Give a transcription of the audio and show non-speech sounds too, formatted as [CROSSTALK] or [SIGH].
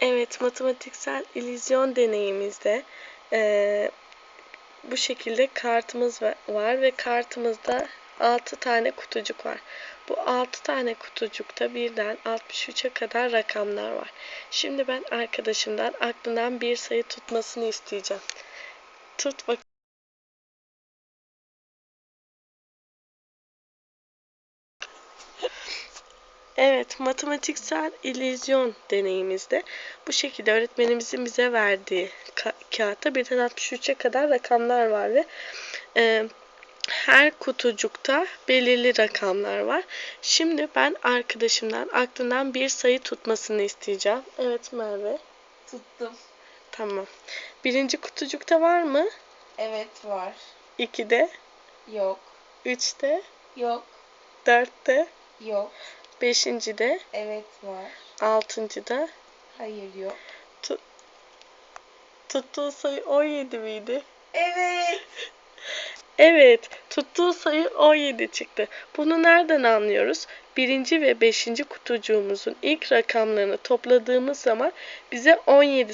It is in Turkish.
Evet, matematiksel illüzyon deneyimizde eee, bu şekilde kartımız va- var ve kartımızda 6 tane kutucuk var. Bu 6 tane kutucukta birden 63'e kadar rakamlar var. Şimdi ben arkadaşımdan aklından bir sayı tutmasını isteyeceğim. Tut bak. Evet, matematiksel illüzyon deneyimizde bu şekilde öğretmenimizin bize verdiği ka- kağıtta birden 63'e kadar rakamlar var ve e, her kutucukta belirli rakamlar var. Şimdi ben arkadaşımdan aklından bir sayı tutmasını isteyeceğim. Evet Merve. Tuttum. Tamam. Birinci kutucukta var mı? Evet var. İkide, Yok. üçte, Yok. dörtte, Yok. Beşincide, Evet var. altıncıda. Hayır yok. Tuttuğu sayı 17 miydi? Evet. [LAUGHS] Evet, tuttuğu sayı 17 çıktı. Bunu nereden anlıyoruz? Birinci ve beşinci kutucuğumuzun ilk rakamlarını topladığımız zaman bize 17